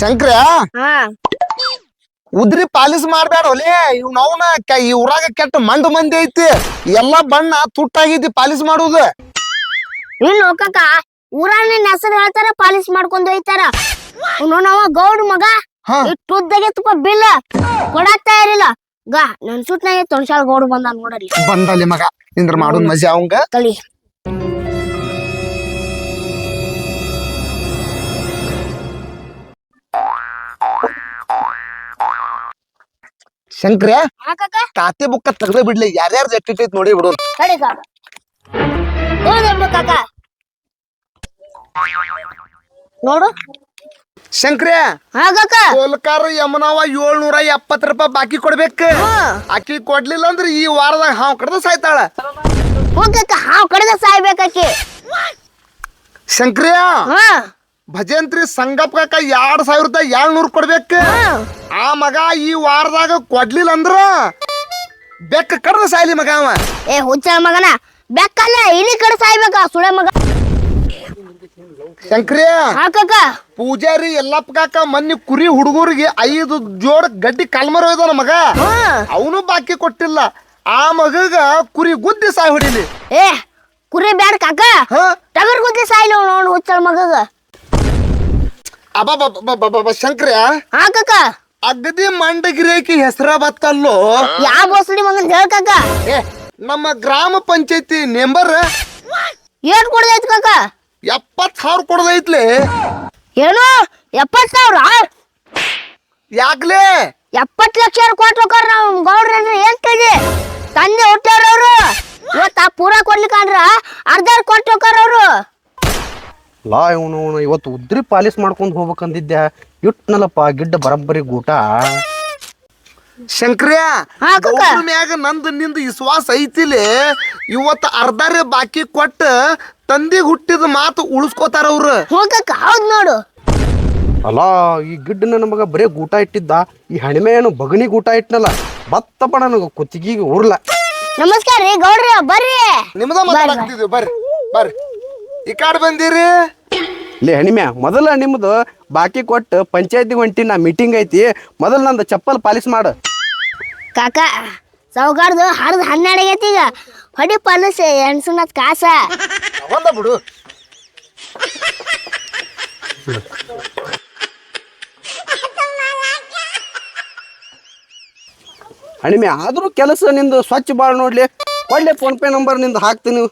ಶಂಕ್ರ? ಹಾ. ಉದ್ರಿ ಪಾಲಿಸ್ ಮಾಡ್ಬೇಡ ಒಲೆ. ಇವ್ ನಾವ್ನ ಈ ಊರಾಗ ಕೆಟ್ಟ ಮಂಡ್ ಮಂದಿ ಐತಿ. ಎಲ್ಲಾ ಬಣ್ಣ ತುಟ್ಟಾಗೈತಿ ಪಾಲಿಸ್ ಮಾಡುದು. ಇನ್ನು ಕಾಕ ಊರಲ್ಲಿ ನಿನ್ ಹೆಸರು ಹೇಳ್ತಾರ ಪಾಲಿಸ್ ಮಾಡ್ಕೊಂಡ್ ಹೋಯ್ತಾರ. ನಾವ ಗೌಡ್ ಮಗ. ಇಟ್ಟುದ್ದಾಗೆ ತುಪ್ಪ ಬಿಲ್ಲ ಕೊಡಾಕ್ ತಯಾರಿಲ್ಲ. ಗಾ ನನ್ ಸುಟ್ನಾಗೆ ತೊಣಸಾಲ್ ಗೌಡ್ ಬಂದ ನೋಡಲಿ ಬಂದಲ್ಲಿ ಮಗ. ನಿಂದ್ರ ಮಾಡೋದ್ ಮಜಾ ಅವಂಗ? ಕಲಿ ಶಂಕ್ರ ಹಾ ಕಾಕ ಖಾತೆ ಬುಕ್ಕ ತೆಗ್ದ ಬಿಡ್ಲಿ. ಯಾರ್ಯಾರ್ದು ಎಟ್ಟಿಟ್ಟೈತ್ ನೋಡಿ ಬಿಡು. ಕಡಿ ಕಾಕ ನೋಡ್ಬಿಡು ಕಾಕ. ನೋಡು. ಶಂಕ್ರ ಹಾ ಕಾಕ. ಕೋಲ್ಕಾರ ಯಮನವ ಏಳ್ನೂರ ಎಪ್ಪತ್ ರೂಪಾಯಿ ಬಾಕಿ ಕೊಡ್ಬೇಕು. ಹಾ. ಆಕಿ ಕೊಡ್ಲಿಲ್ಲ ಅಂದ್ರ ಈ ವಾರದಾಗ ಹಾವ್ ಕಡ್ದ ಸಾಯ್ತಾಳ. ಹೋಗಕ್ಕ ಹಾವ್ ಕಡೆದ ಸಾಯ್ಬೇಕಾಕಿ ಶಂಕ್ರಿಯ ಹಾ. ಭಜಂತ್ರಿ ಸಂಗಪ್ಪಕ ಎರಡ್ ಸಾವಿರದ ಏಳ್ನೂರು ಕೊಡ್ಬೇಕ. ಆ ಮಗ ಈ ವಾರದಾಗ ಕೊಡ್ಲಿಲ್ಲ ಅಂದ್ರ ಬೆಕ್ಕ ಕಡ್ದ ಸಾಯ್ಲಿ ಮಗ ಅವ. ಏ ಹುಚ್ಚ ಮಗನ ಬೆಕ್ಕಲ್ಲ ಇಲಿ ಕಡೆ ಸಾಯ್ಬೇಕ ಸುಳೆ ಮಗ? ಕಾಕ. ಪೂಜಾರಿ ಎಲ್ಲಪ್ಪ ಕಾಕ ಮೊನ್ನೆ ಕುರಿ ಹುಡುಗರಿಗೆ ಐದು ಜೋಡ ಗಡ್ಡಿ ಕಲ್ಮರ ಒಯ್ದಾನ ಮಗ. ಅವನು ಬಾಕಿ ಕೊಟ್ಟಿಲ್ಲ. ಆ ಮಗಗ ಕುರಿ ಗುದ್ದಿ ಸಾಯ್ ಹೊಡಿಲಿ. ಏ ಕುರಿ ಬ್ಯಾಡ ಕಾಕ. ಟಗರ್ ಗುದ್ದಿ ಸಾಯ್ಲಿ ನೋಡು ಹುಚ್ಚಳ ಮಗಗ. ಅಬ ಶಂಕ್ರಿಯ ಹಾ ಕಾಕ. ಅಗದಿ ಮಂಡಗಿರೇಕಿ ಹೆಸರ ಬತ್ತಲ್ಲೋ? ಯಾವ ಬೋಸಡಿ ಮಗನ್ ಹೇಳ್ ಕಾಕ. ಏ ನಮ್ಮ ಗ್ರಾಮ ಪಂಚಾಯತಿ ನೆಂಬರ್ ಏನ್ ಕೊಡ್ದೈತ್ ಕಾಕ. ಎಪ್ಪತ್ ಸಾವಿರ ಕೊಡದೈತ್ಲಿ? ಏನು? ಎಪ್ಪತ್ ಸಾವಿರ? ಯಾಕ್ಲೆ? ಎಪ್ಪತ್ ಲಕ್ಷ ಕೊಟ್ಟು ಹೋಗಾರ ನಾವು ಗೌಡ್ರ ಏನ್ ಕೇಳಿ ತಂದೆ ಹುಟ್ಟಾರ ಅವ್ರು. ಇವತ್ತ ಪೂರ ಕೊಡ್ಲಿಕ್ಕಂದ್ರ ಅರ್ಧ ಕೊಟ್ಟು ಹೋಗಾರ ಅವ್ರು. ಲಾ ಇವನು ಇವತ್ತು ಉದ್ರಿ ಪಾಲಿಸ್ ಮಾಡ್ಕೊಂಡು ಹೋಗ್ಬೇಕಂದಿದ್ದೆ. ಇಟ್ನಲ್ಲಪ್ಪ ಗಿಡ್ಡ ಬರಬ್ಬರಿ ಗೂಟ. ಶಂಕ್ರಿಯ ಹಾ, ಕಕ್ಕ. ಗೌಡ್ರ ಮ್ಯಾಗ ನಂದು ನಿಂದು ವಿಶ್ವಾಸ ಐತಿಲಿ? ಇವತ್ತು ಅರ್ಧರೆ ಬಾಕಿ ಕೊಟ್ಟ ತಂದಿಗೆ ಹುಟ್ಟಿದ ಮಾತು ಉಳಿಸ್ಕೋತಾರ ಅವ್ರು. ಹೋಗಕ್ಕ ಹೌದ್ ನೋಡು. ಅಲ್ಲ ಈ ಗಿಡ್ಡನ ನಮಗ ಮಗ ಬರೇ ಗೂಟ ಇಟ್ಟಿದ್ದ. ಈ ಹಣಿಮೆ ಏನು ಬಗನಿ ಗೂಟ ಇಟ್ನಲ್ಲ. ಬತ್ತಪ್ಪ ನನಗೆ ಕುತ್ತಿಗೆಗೆ ಉರ್ಲ ನಮಸ್ಕಾರ ರೀ ಗೌಡ್ರಿ ಬರ್ರಿ. ನಿಮ್ದ ಮಾತಾಡ್ತಿದ್ವಿ ಬರ್ರಿ ಬರ್ರಿ. ಈ ಕಾಡ್ ಬಂದಿರಿ? ಲೇ ಹಣಿಮೆ ಮೊದಲ ನಿಮ್ದು ಬಾಕಿ ಕೊಟ್ಟು ಪಂಚಾಯತಿಗೆ ಹೊಂಟಿ ನಾ ಮೀಟಿಂಗ್ ಐತಿ. ಮೊದಲು ನಂದು ಚಪ್ಪಲ್ ಪಾಲಿಸ್ ಮಾಡು. ಕಾಕ ಸಾವುಕಾರ್ದು ಹರಿದು ಹನ್ನೆರಡು ಐತಿ ಈಗ. ಹೊಡಿ ಪಾಲಿಸ್ ಎಣ್ಸುನದ್ ಕಾಸ. ಒಂದ ಬಿಡು. ಹಣಿಮೆ ಆದರೂ ಕೆಲಸ ನಿಂದು ಸ್ವಚ್ಛ ಭಾಳ ನೋಡ್ಲಿ. ಒಳ್ಳೆ ಫೋನ್ ಪೇ ನಂಬರ್ ನಿಂದು ಹಾಕ್ತೀನಿ.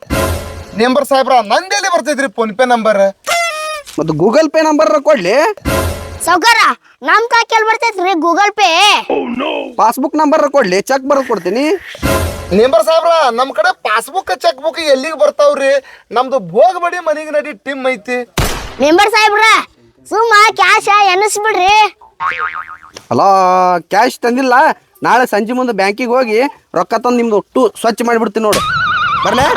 ನೆಂಬರ್ ಸಾಹೇಬ್ರ ನಂದೆಲ್ಲಿ ಬರ್ತೈತ್ರಿ ಫೋನ್ ಪೇ ನಂಬರ್ ಮತ್ತು ಗೂಗಲ್ ಪೇ ನಂಬರ್ ಕೊಡ್ಲಿ? ಸೌಕರ ನಮ್ ತಾಕೆಲ್ ಬರ್ತೈತ್ರಿ ಗೂಗಲ್ ಪೇ ಪಾಸ್ಬುಕ್ ನಂಬರ್ ಕೊಡ್ಲಿ ಚೆಕ್ ಬರೋದು ಕೊಡ್ತೀನಿ. ನೇಂಬರ್ ಸಾಹೇಬ್ರ ನಮ್ ಕಡೆ ಪಾಸ್ಬುಕ್ ಚೆಕ್ ಬುಕ್ ಎಲ್ಲಿಗೆ ಬರ್ತಾವ್ರಿ? ನಮ್ದು ಭೋಗಬಡಿ ಮನಿಗೆ ನಡಿ ಟಿಮ್ ಐತಿ. ಮೆಂಬರ್ ಸಾಹೇಬ್ರ ಸುಮ್ಮ ಕ್ಯಾಶ ಎನ್ನಿಸ್ಬಿಡ್ರಿ ಅಲ್ಲ ಕ್ಯಾಶ್ ತಂದಿಲ್ಲ. ನಾಳೆ ಸಂಜೆ ಮುಂದೆ ಬ್ಯಾಂಕಿಗೆ ಹೋಗಿ ರೊಕ್ಕ ತಂದು ನಿಮ್ದು ಒಟ್ಟು ಸ್ವಚ್ಛ ಮಾಡಿಬಿಡ್ತೀನಿ ನೋಡು. ಬರ್ಲೇ?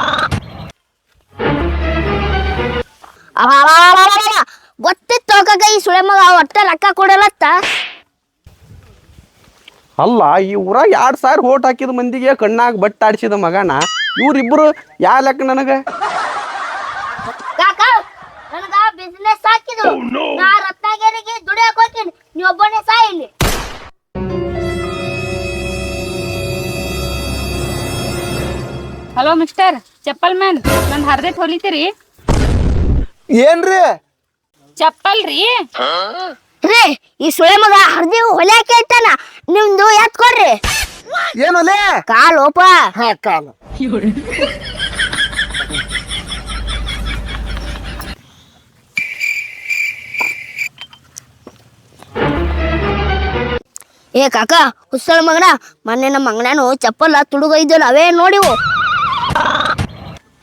ಗೊತ್ತಿತ್ತು ಕಾಕ ಈ ಸುಳೆ ಮಗ ಒಟ್ಟ ರೊಕ್ಕ ಕೊಡಲತ್ತ? ಅಲ್ಲ ಈ ಊರ ಎರಡು ಸಾವಿರ ಓಟ್ ಹಾಕಿದ ಮಂದಿಗೆ ಕಣ್ಣಾಗ ಬಟ್ ಆಡಿಸಿದ ಮಗನ ಇವ್ರಿಬ್ರು ಯಾವ ಲೆಕ್ಕ ನನಗೆ? ಕಾಕ ನನಗ ಬಿಸ್ನೆಸ್ ಹಾಕಿದ್ರು ನಾ ರತ್ನಗಿರಿಗೆ ದುಡಿಯಕ್ ಹೋಗ್ತೀನಿ. ನೀ ಒಬ್ಬನೇ ಸಾ ಇಲ್ಲಿ. ಹಲೋ ಮಿಸ್ಟರ್ ಚಪ್ಪಲ್ ಮ್ಯಾನ್ ನಂದು ಹರ್ದೆ ಹೊಲಿತೀರಿ? ಏನ್ರಿ? ಚಪ್ಪಲ್ ರೀ ರೀ ಈ ಸುಳೆ ಮಗ ಹರ್ದಿ ಹೊಲ್ಯಾಕೆ ಐತಾನ ನಿಮ್ದು ಎತ್ ಕೊಡ್ರಿ. ಏನೋಲೆ ಕಾಲ್ ಓಪ. ಹಾ ಕಾಲು. ಏ ಕಾಕ ಹುಸ್ಸಳ ಮಗನ ಮೊನ್ನೆ ನಮ್ಮ ಅಂಗಡ್ಯಾನು ಚಪ್ಪಲ ತುಡುಗೈದಲ್ಲ ಅವೇ ನೋಡಿವು?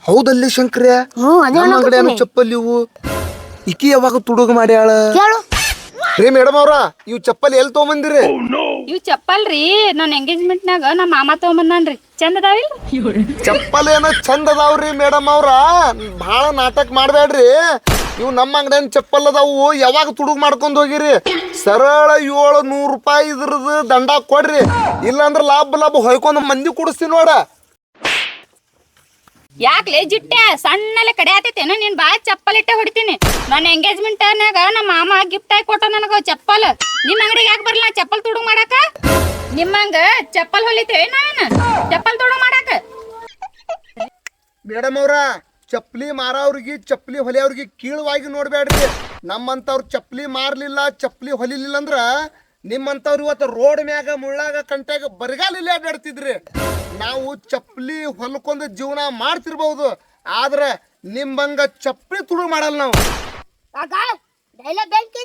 ಹೌದಲ್ಲಿ ಶಂಕ್ರಿಯ ಹ್ಞೂ ಅದೇ ನಮ್ಮ ಅಂಗಡಿ. ಚಪ್ಪಲ್ ಇವು. ಇಕಿ ಯಾವಾಗ ತುಡುಗ ಮಾಡ್ಯಾಳ? ಕೇಳು. ರೀ ಮೇಡಮ್ ಅವ್ರ ಇವ್ ಚಪ್ಪಲ್ ಎಲ್ಲಿ ತಗೊಂಬಂದಿರಿ? ಇವ್ ಚಪ್ಪಲ್ ರೀ ನನ್ನ ಎಂಗೇಜ್ಮೆಂಟ್ನಾಗ ನಮ್ಮ ಮಾಮ ತಗೊಂಬಂದಾನ್ರಿ. ಚಂದ ಅದಾವಿಲ್ಲ ಚಪ್ಪಲ್ ಏನೋ ಚಂದ ಅದಾವ್ರಿ ಮೇಡಮ್ ಅವ್ರ. ಬಹಳ ನಾಟಕ ಮಾಡ್ಬೇಡ್ರಿ ಇವು ನಮ್ಮ ಅಂಗಡಿಯನ್ ಚಪ್ಪಲ್ ಅದಾವು. ಯಾವಾಗ ತುಡುಗ್ ಮಾಡ್ಕೊಂಡ್ ಹೋಗಿರಿ? ಸರಳ ಏಳು ನೂರು ರೂಪಾಯಿ ಇದ್ರದ್ದು ದಂಡ ಕೊಡ್ರಿ. ಇಲ್ಲಾಂದ್ರ ಲಾಭ ಲಾಭ ಹೊಯ್ಕೊಂಡ್ ಮಂದಿ ಕುಡಿಸ್ತೀನಿ ನೋಡ. ಯಾಕ್ಲೆ ಜಿಟ್ಟೆ? ಸಣ್ಣಲೆ ಕಡೆ ಆತೈತೇನ, ನೀನ್ ಬಾ ಚಪ್ಪಲ್ ಇಟ್ಟೆ ಹೊಡಿತೀನಿ. ನನ್ನ ಎಂಗೇಜ್ಮೆಂಟ್ ನಾಗ ನಮ್ಮ ಮಾಮ ಗಿಫ್ಟ್ ಆಗಿ ಕೊಟ್ಟ ನನಗ ಚಪ್ಪಲ್. ನಿಮ್ ಅಂಗಡಿಗೆ ಯಾಕೆ ಬರಲ್ಲ ಚಪ್ಪಲ್ ತುಡು ಮಾಡಾಕ? ನಿಮ್ಮಂಗ ಚಪ್ಪಲ್ ಹೊಲಿತೇವೆ ನಾನು. ಚಪ್ಪಲ್ ತುಡು ಮಾಡಾಕ. ಮೇಡಮ್ ಅವ್ರ, ಚಪ್ಪಲಿ ಮಾರವ್ರಿಗೆ, ಚಪ್ಪಲಿ ಹೊಲಿಯವ್ರಿಗೆ ಕೀಳವಾಗಿ ನೋಡ್ಬೇಡ್ರಿ ನಮ್ಮಂತವ್ರು ಚಪ್ಪಲಿ ಮಾರ್ಲಿಲ್ಲ, ಚಪ್ಪಲಿ ಹೊಲಿಲಿಲ್ಲ ಅಂದ್ರ ನಿಮ್ಮಂತವ್ರು ಇವತ್ತು ರೋಡ್ ಮ್ಯಾಗ ಮುಳ್ಳಾಗ ಕಂಟ್ಯಾಗ ಬರಗಾಲಿಲ್ಲ ಅಡ್ಡಾಡ್ತಿದ್ರಿ ನಾವು ಚಪ್ಪಲಿ ಹೊಲ್ಕೊಂದು ಜೀವನ ಮಾಡ್ತಿರ್ಬಹುದು ಆದ್ರೆ ನಿಮ್ಮಂಗ ಚಪ್ಪಲಿ ತುಳು ಮಾಡಲ್ಲ ನಾವು. ಆಗ ಡೈಲ ಬೆಂಕಿ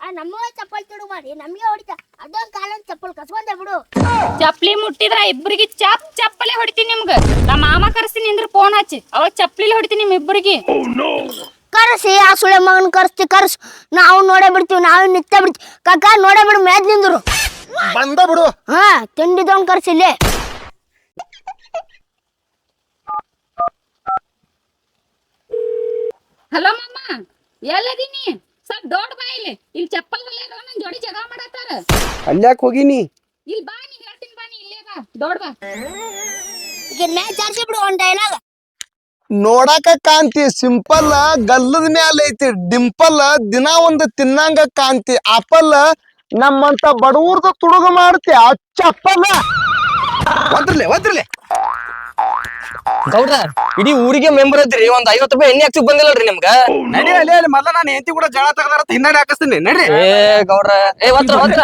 ಆ ನಮ್ಮ ಚಪ್ಪಲ್ ತುಡು ಮಾಡಿ ನಮಗೆ ಹೊಡಿತ. ಅದೊಂದು ಕಾಲೊಂದು ಚಪ್ಪಲ್ ಕಸ್ಕೊಂಡೆ ಬಿಡು. ಚಪ್ಪಲಿ ಮುಟ್ಟಿದ್ರ ಇಬ್ಬರಿಗೆ ಚಪ್ ಚಪ್ಪಲಿ ಹೊಡಿತೀನಿ ನಿಮ್ಗೆ. ನಮ್ಮ ಮಾಮ ಕರೆಸಿ ನಿಂದ್ರ ಫೋನ್ ಹಚ್ಚಿ. ಅವಾಗ ಚಪ್ಪಲಿ ಹೊಡಿತೀನಿ ನಿಮ್ ಇಬ್ಬರಿಗೆ ಕರ್ಸಿ ಆ ಸುಳೆ ಮಗನ ಕರ್ಸ್ತಿ ಕರ್ಸ್. ನಾವು ನೋಡೇ ಬಿಡ್ತೀವಿ ನಾವು ನಿತ್ತ ಬಿಡ್ತೀವಿ. ಕಾಕ ನೋಡೇ ಬಿಡು ಮೇದ್ ನಿಂದ್ರು. ಬಂದ ಬಿಡು. ಹಾ ತಿಂಡಿದವನ್ ಕರ್ಸಿಲ್ಲೇ ಹಲೋ ಮಮ್ಮ ಎಲ್ಲದೀನಿ? ಸ್ವಲ್ಪ ದೊಡ್ಡ ಬಾ ಇಲ್ಲಿ. ಇಲ್ಲಿ ಚಪ್ಪಲ್ ಹೊಲಿಯೋರು ನನ್ ಜೋಡಿ ಜಗಳ ಮಾಡತ್ತಾರ. ಅಲ್ಯಾಕ್ ಹೋಗಿನಿ? ಇಲ್ಲಿ ಬಾ ನೀ ಹೇಳ್ತೀನಿ ಬಾ ನೀ ಇಲ್ಲೇ ಬಾ. ದೊಡ್ಡ ಬಾ. ಈಗ ಮ್ಯಾಚ್ ಜಾರ್ಸಿ ಬಿಡು ಒಂದ್ ಡೈಲಾಗ್ ನೋಡಾಕ ಕಾಂತಿ ಸಿಂಪಲ್ ಗಲ್ಲದ ಮ್ಯಾಲ ಐತಿ ಡಿಂಪಲ್ ದಿನ ಒಂದು ತಿನ್ನಂಗ ಕಾಂತಿ ಆಪಲ್ ನಮ್ಮಂತ ಬಡವ್ರದ ತುಡುಗ ಮಾಡ್ತಿ ಚಪ್ಪಲ್ಲ ಒದ್ರಲೆ ಒದ್ರಲೆ. ಗೌಡ್ರ ಇಡೀ ಊರಿಗೆ ಮೆಂಬರ್ ಇದ್ರಿ ಒಂದ್ ಐವತ್ತು ರೂಪಾಯಿ ಎಣ್ಣೆ ಹಾಕ್ಸಿಕ್ ಬಂದಿಲ್ಲಲ್ರಿ ನಿಮ್ಗ? ನಡಿ ಅಲ್ಲಿ ಅಲ್ಲಿ ಮೊದಲ ನಾನು ಹೆಂಡತಿ ಕೂಡ ಜಳ ತಗದಾರ ಹಿನ್ನಡೆ ಹಾಕಿಸ್ತೀನಿ ನಡ್ರಿ ಏ ಗೌಡ್ರ ಏ ಒತ್ರ ಒತ್ರ.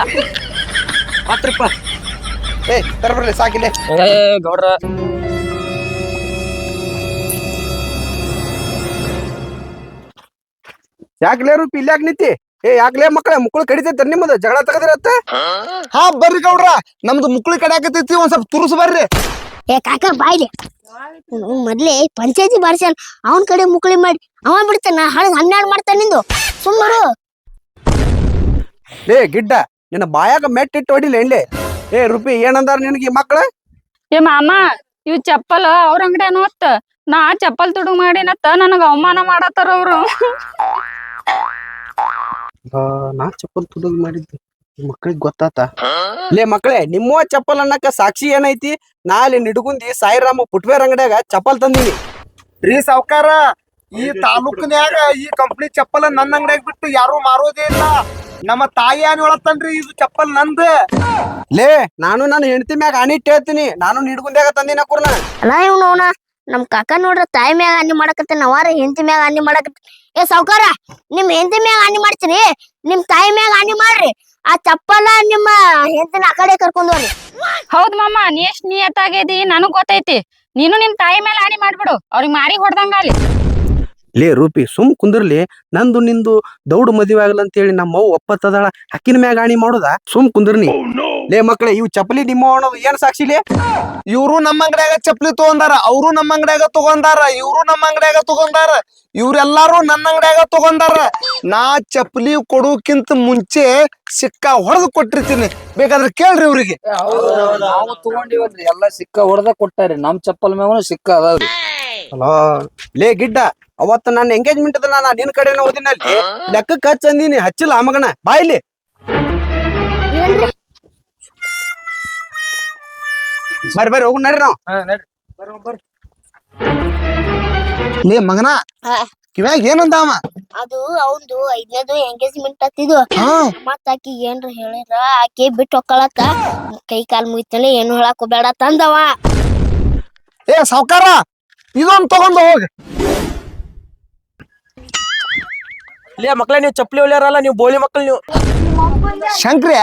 ಏ ತರಬರ್ಲಿ ಸಾಕಿಲ್ಲ. ಏ ಗೌಡ್ರ. ಯಾಕ್ಲೇ ರೂಪಿ ಯಾಕೆ ನಿಂತಿ ಏ ಯಾಕ್ಲೇ ಮಕ್ಕಳ ಮುಕ್ಕಳು ಕಡಿತೈತೆ ನಿಮ್ಮದು? ಜಗಳ ತಗದಿರತ್ತೆ ಹಾ ಬರ್ರಿ ಗೌಡ್ರ. ನಮ್ದು ಮುಕ್ಳಿ ಕಡಿಯಾಕತೈತಿ ಒಂದ್ ಸ್ವಲ್ಪ ತುರುಸ್ ಬರ್ರಿ. ಏ ಕಾಕ ಬಾಯ್ಲಿ ಅವ್ನು ಮೊದ್ಲೇ ಪಂಚಾಯತಿ ಬಾರ್ಸಲ್ ಅವನ್ ಕಡೆ ಮುಕ್ಳಿ ಮಾಡಿ. ಅವ ಬಿಡ್ತಾನ ಹಳದ್ ಹನ್ನೆರಡು ಮಾಡ್ತಾನ ನಿಂದು. ಸುಮ್ಮರು ಏ ಗಿಡ್ಡ ನಿನ್ನ ಬಾಯಾಗ ಮೆಟ್ಟಿಟ್ಟು ಹೊಡಿಲಿ ಎಣ್ಣೆ ಏ ರೂಪಿ ಏನಂದಾರ ನಿನಗೆ ಈ ಮಕ್ಕಳ ಏ ಮಾಮ ಇವ್ ಚಪ್ಪಲ್ ಅವ್ರ ಅಂಗಡಿ ಅನ್ನೋತ್ ನಾ ಚಪ್ಪಲ್ ತುಡುಗ್ ಮಾಡಿನತ್ತ ನನಗ ಅವಮಾನ ಮಾಡತ್ತಾರ ಅವ್ರು. ನಾ ಚಪ್ಪಲ್ ತುಡುಗ್ ಮಾಡಿದ್ದು. ಮಕ್ಕಳಿಗೆ ಗೊತ್ತಾತ. ಲೇ ಮಕ್ಕಳೇ ನಿಮ್ಮ ಚಪ್ಪಲ್ ಅನ್ನಕ್ಕ ಸಾಕ್ಷಿ ಏನೈತಿ? ನಾ ಅಲ್ಲಿ ನಿಡ್ಗುಂದಿ ಸಾಯಿರಾಮ ಪುಟ್ವೇರ್ ಅಂಗಡ್ಯಾಗ ಚಪ್ಪಲ್ ತಂದೀನಿ. ರೀ ಸಾವ್ಕಾರ ಈ ತಾಲೂಕಿನ್ಯಾಗ ಈ ಕಂಪ್ನಿ ಚಪ್ಪಲ್ ನನ್ನ ಅಂಗಡಿಯಾಗ ಬಿಟ್ಟು ಯಾರು ಮಾರೋದೇ ಇಲ್ಲ. ನಮ್ಮ ತಾಯಿ ಏನ್ ಹೇಳತ್ತನ್ರಿ ಇದು ಚಪ್ಪಲ್ ನಂದ. ಲೇ ನಾನು ನನ್ನ ಹೆಂಡತಿ ಮ್ಯಾಗ ಅನಿಟ್ ಹೇಳ್ತೀನಿ. ನಾನು ನಿಡ್ಗುಂದ್ಯಾಗ ತಂದಿನ ಕುರ್ನ. ಅಲ್ಲ ಇವ್ನು ಅವನ ನಮ್ ಕಾಕ ನೋಡ್ರ ತಾಯಿ ಮ್ಯಾಗ ಅನ್ನಿ ಮಾಡಕತ್ತ ನವಾರ ಹೆಂಡತಿ ಮ್ಯಾಗ ಅನ್ನಿ ಮಾಡಕತ್ತ ಏ ಸಾವ್ಕಾರ, ನಿಮ್ ಹೆಂಡತಿ ಮ್ಯಾಗ ಅನ್ನಿ ಮಾಡ್ತೀನಿ, ನಿಮ್ ತಾಯಿ ಮ್ಯಾಗ ಅನ್ನಿ ಮಾಡ್ರಿ. ಆ ಚಪ್ಪಲ ನಿಮ್ಮ ಹೆಂಡತಿನ ಆ ಕಡೆ ಕರ್ಕೊಂಡ್ ಹೋಗ್ರಿ. ಹೌದ್ ಮಾಮ, ನೀ ಎಷ್ಟ್ ನಿಯತ್ತಾಗಿದಿ ನನಗ್ ಗೊತ್ತೈತಿ. ನೀನು ನಿಮ್ ತಾಯಿ ಮೇಲೆ ಹಾನಿ ಮಾಡ್ಬಿಡು, ಅವ್ರಿಗೆ ಮಾರಿ ಹೊಡ್ದಂಗಾಲಿ ಲೇ ರೂಪಿ ಸುಮ್ ಕುಂದ್ರಲಿ. ನಂದು ನಿಂದು ದೌಡ್ ಮದುವೆ ಆಗಲ್ಲ ಅಂತೇಳಿ ನಮ್ಮ ಅವ್ವ ಒಪ್ಪತ್ತದಾಳ. ಹಕ್ಕಿನ ಮ್ಯಾಗ ಆಣಿ ಮಾಡುದ? ಸುಮ್ ಕುಂದ್ರನಿ. ಲೇ ಮಕ್ಳೇ ಇವ್ ಚಪ್ಪಲಿ ನಿಮ್ಮ ಅನ್ನೋದು ಏನ್ ಸಾಕ್ಷಿ ಲೇ? ಇವ್ರು ನಮ್ಮ ಅಂಗಡಿಯಾಗ ಚಪ್ಪಲಿ ತಗೊಂಡಾರ ಅವರು ನಮ್ಮ ಅಂಗಡಿಯಾಗ ತಗೊಂಡಾರ ಇವ್ರು ನಮ್ಮ ಅಂಗಡಿಯಾಗ ತಗೊಂಡಾರ ಇವ್ರೆಲ್ಲಾರು ನನ್ನ ಅಂಗಡಿಯಾಗ ತಗೊಂಡಾರ. ನಾ ಚಪ್ಪಲಿ ಕೊಡೋಕ್ಕಿಂತ ಮುಂಚೆ ಸಿಕ್ಕ ಹೊಡೆದು ಕೊಟ್ಟಿರ್ತೀನಿ. ಬೇಕಾದ್ರೆ ಕೇಳ್ರಿ ಇವ್ರಿಗೆ. ನಾವು ತಗೊಂಡಿವಲ್ರಿ ಎಲ್ಲಾ ಸಿಕ್ಕ ಹೊಡೆದ ಕೊಟ್ಟಾರಿ. ನಮ್ ಚಪ್ಪಲ್ ಮ್ಯಾಗನು ಸಿಕ್ಕ ಅದಾವ್ರಿ. ಅಲೋ ಲೇ ಗಿಡ್ಡ ಅವತ್ತ ನನ್ನ ಎಂಗೇಜ್ಮೆಂಟ್ ಅದ ನಾನು ನಿನ್ ಕಡೆನ ಓದಿನಲ್ಲಿ ಲೆಕ್ಕಕ್ಕೆ ಹಚ್ಚ ಅಂದಿನಿ ಹಚ್ಚಿಲ್ಲ ಆ ಮಗನ ಬಾಯಿಲಿ ಬರ್ರಿ ಬರ್ರಿ ಹೋಗ್ ನಡ್ರಿ ನಾವು. ಲೇ ಮಗನ ಹಾ. ಕಿವ್ಯಾಗ ಏನಂದಾವ ಅದು ಅವಂದು ಐದನೇದು ಎಂಗೇಜ್ಮೆಂಟ್ ಹಾ. ಮತ್ತ ಆಕಿ ಏನ್ರ ಹೇಳಿದ್ರ ಆಕಿ ಬಿಟ್ಟು ಹೊಕ್ಕಳತ್ತ ಕೈ ಕಾಲ್ ಮುಗಿತಾನೆ ಏನು ಹೇಳಕ್ ಬೇಡ ತಂದವ. ಏ ಸಾವ್ಕಾರ ಇದೊಂದ್ ತಗೊಂಡ್ ಹೋಗಿ. ಲೇ ಮಕ್ಳ ನೀವು ಚಪ್ಪಲಿ ಹೊಲಿಯಾರಲ್ಲ ನೀವು ಬೋಳಿ ಮಕ್ಳು ನೀವು. ಶಂಕ್ರಿಯ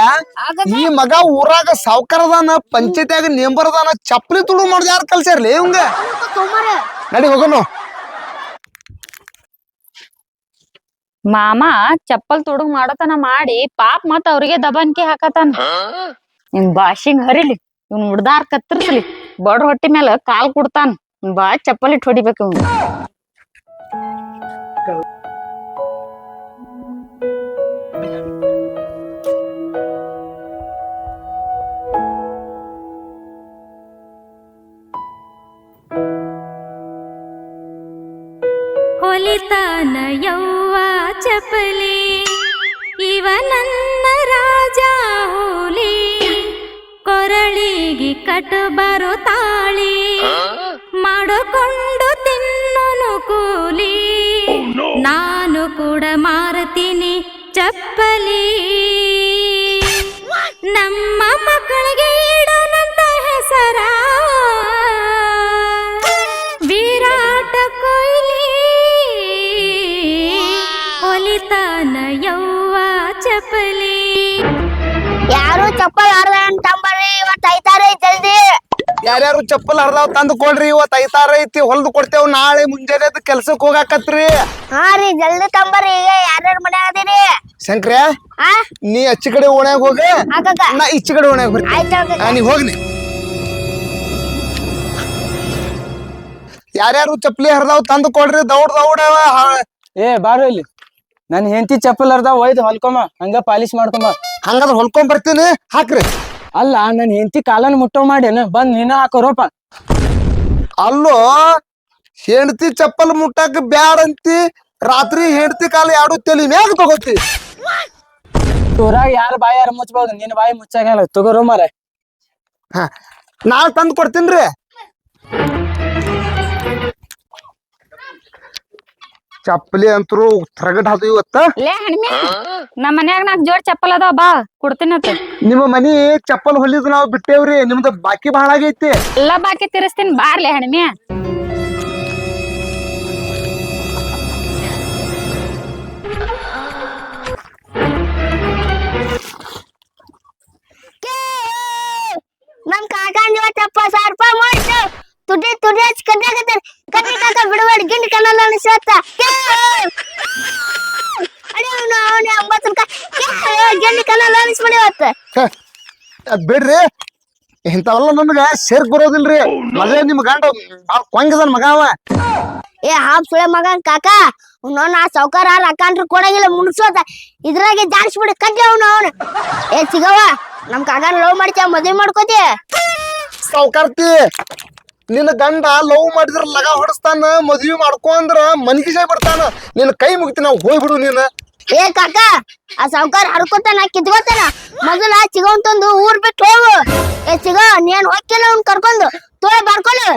ಈ ಮಗ ಊರಾಗ ಸಾವ್ಕಾರದಾನ ಪಂಚಾಯತ್ಯಾಗ ನೇಂಬರ್ದಾನ ಚಪ್ಪಲಿ ತುಳು ಮಾಡ್ದ ಯಾರು ಕಲ್ಸ್ಯಾರ್ಲಿ ಇವಂಗ? ನಡಿ ಹೋಗೋನು ಮಾಮ ಚಪ್ಪಲ್ ತುಡುಗ್ ಮಾಡತನ ಮಾಡಿ ಪಾಪ್ ಮತ್ ಅವ್ರಿಗೆ ದಬಾನ್ಕಿ ಹಾಕತಾನ. ನಿಮ್ ಬಾಷಿಂಗ್ ಹರಿಲಿ ಇವ್ನ ಮುಡ್ದಾರ್ ಕತ್ತರ್ಸ್ಲಿ ಬಡ ಹೊಟ್ಟಿ ಮೇಲೆ ಕಾಲ್ ಕುಡ್ತಾನ. ಬಾ ಚಪ್ಪಲ್ ಇಟ್ ಹೊಡಿಬೇಕು ಕೊಂಡು ತಿನ್ನನು ಕೂಲಿ. Oh, ನಾನು ಕೂಡ ಮಾರುತ್ತೀನಿ ಚಪ್ಪಲಿ. ನಮ್ಮ ಮಕ್ಕಳಿಗೆ ಇಡೋನಂತ ಹೆಸರ. ವಿರಾಟ ಕೊಯ್ಲಿ ಒಲಿತಾನ ಯವ್ವ ಚಪ್ಪಲಿ. ಯಾರು ಚಪ್ಪಲಿ ಯಾರ್ಯಾರು ಚಪ್ಪಲ್ ಹರ್ದಾವ್ ತಂದು ಕೊಡ್ರಿ ಇವತ್ತು ಐತಾರ ಐತಿ ಹೊಲ್ದು ಕೊಡ್ತೇವ್ ನಾಳೆ ಮುಂಜಾನೆ ಕೆಲ್ಸಕ್ ಕೆಲ್ಸಕ್ಕೆ ಹೋಗಾಕತ್ರಿ. ಹಾ ರೀ ಜಲ್ದಿ ತಂಬರಿ ಈಗ ಯಾರ್ಯಾರ ಮನೆ ಅದೀರಿ? ಶಂಕ್ರ ಆ? ನೀ ಅಚ್ಚ ಕಡೆ ಓಣ್ಯಾಗ ಹೋಗ. ನಾ ಈಚ ಕಡೆ ಓಣ್ಯಾಗ ಬರ್ತೀನಿ. ನೀ ಹೋಗ್ನಿ ಯಾರ್ಯಾರು ಚಪ್ಪಲಿ ಹರಿದಾವ್ ತಂದು ಕೊಡ್ರಿ ದೌಡ್ ದೌಡ ಏ ಬಾರು ಇಲ್ಲಿ. ನನ್ ಹೆಂಡತಿ ಚಪ್ಪಲ್ ಅರ್ಧ ಒಯ್ದು ಹೊಲ್ಕೊಮ ಹಂಗ ಪಾಲಿಶ್ ಮಾಡ್ಕೊಮ್ಮ ಹಂಗಾದ್ರೆ ಹೊಲ್ಕೊಂಡ್ ಬರ್ತೀನಿ ಹಾಕ್ರಿ. ಅಲ್ಲ ನನ್ನ ಹೆಂಡತಿ ಕಾಲನ್ ಮುಟ್ಟೋ ಮಾಡ್ಯಾನ ಬಂದ್ ನಿನ್ನ ಹಾಕೋರೋಪ ಅಲ್ಲೋ ಹೆಂಡತಿ ಚಪ್ಪಲ್ ಮುಟ್ಟಕ್ ಬ್ಯಾಡ ಅಂತಿ ರಾತ್ರಿ ಹೆಂಡತಿ ಕಾಲ ಎರಡು ತಲಿ ಮ್ಯಾಗ ತಗೋತಿ? ಊರಾಗ ಯಾರ ಬಾಯಿ ಯಾರು ಮುಚ್ಚಬಹುದು ನೀನ್ ಬಾಯಿ ಮುಚ್ಚಾಗಲ್ಲ ತಗೋರೋ ಮಾರ ಹಾ ನಾಳೆ ತಂದು ಕೊಡ್ತೀನ್ರಿ ಚಪ್ಪಲಿ ಅಂತರು ಹೊರಗಡೆ ಹಾದು ಇವತ್ತ. ಲೇ ಹಣ್ಮಿ ನಮ್ಮ ಮನ್ಯಾಗ ನಾಕ್ ಜೋಡ್ ಚಪ್ಪಲ್ ಅದಾವ ಬಾ ಕೊಡ್ತೀನಿ ಅಂತ ನಿಮ್ಮ ಮನಿ ಚಪ್ಪಲ್ ಹೊಲಿದ್ ನಾವ್ ಬಿಟ್ಟೇವ್ರಿ ನಿಮ್ದು ಬಾಕಿ ಬಹಳ ಆಗೈತಿ. ಎಲ್ಲಾ ಬಾಕಿ ತಿರ್ಸ್ತೀನಿ ಬಾರ್ಲೆ ಹಣ್ಮಿ. ಅದ್ ಬಿಡ್ರಿ. ಇಂಥವೆಲ್ಲ ನಮ್ಗ ಸೇರ್ಕ್ ಬರೋದಿಲ್ರಿ. ಮಗ ನಿಮ್ ಗಂಡ ಬಾಳ ಕೊಂಗದನ್ ಮಗ ಅವ. ಏ ಹಾಪ್ ಸುಳೆ ಮಗನ್ ಕಾಕ. ಅವ್ನು ಆ ಸೌಕಾರ ರೊಕ್ಕಂಟ್ರು ಕೊಡಂಗಿಲ್ಲ ಮುನ್ಸೋತ ಇದ್ರಾಗೆ ಜಾಡ್ಸ್ಬಿಡಿ ಕಟ್ಟಿ ಅವನು ಅವನು. ಏ ಸಿಗವ ನಮ್ ಕಾಕನ ಲವ್ ಮಾಡ್ತೀಯ ಮದ್ವೆ ಮಾಡ್ಕೋತಿ? ಸಾವ್ಕಾರ್ತಿ ನಿನ್ನ ಗಂಡ ಲವ್ ಮಾಡಿದ್ರ ಲಗ ಹೊಡಸ್ತಾನ ಮದ್ವಿ ಮಾಡ್ಕೊ ಅಂದ್ರ ಮನಿಗೆ ಬಿಡ್ತಾನ. ನಿನ್ನ ಕೈ ಮುಗಿತಿ ನಾವು ಹೋಗ್ಬಿಡು ನೀನು. ಏ ಕಾಕ ಆ ಸಾವುಕಾರ ಹರ್ಕೋತಾನ ಕಿತ್ಕೋತಾನ. ಮೊದಲ ಚಿಗವನ್ ತಂದು ಊರ್ ಬಿಟ್ಟು ಹೋಗು. ಏ ಚಿಗ ನೀನ್ ಹೋಗಿಲ್ಲ ಅವ್ನ್ ಕರ್ಕೊಂಡು. ತೋಳ ಬರ್ಕೊಳ್ಳು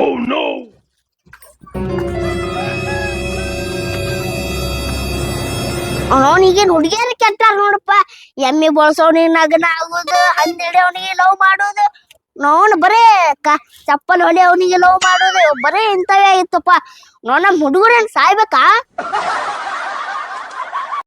ಅವನಿಗೇನ್ ಹುಡುಗಿಯರ ಕೆಟ್ಟಾರ ನೋಡಪ್ಪ. ಎಮ್ಮಿ ಬಳಸೋನಿಗೆ ನಗನ ಆಗುದು ಅಂದೇಳಿ ಅವನಿಗೆ ಲವ್ ಮಾಡೋದು. ನೋನ್ ಬರೇ ಕ ಚಪ್ಪಲ್ ಹೊಲಿ ಅವನಿಗೆ ಲವ್ ಮಾಡೋದು. ಬರೇ ಇಂಥವೇ ಆಗಿತ್ತಪ್ಪ ನೋಡ್ ಹುಡುಗರೇನ್ ಸಾಯ್ಬೇಕಾ?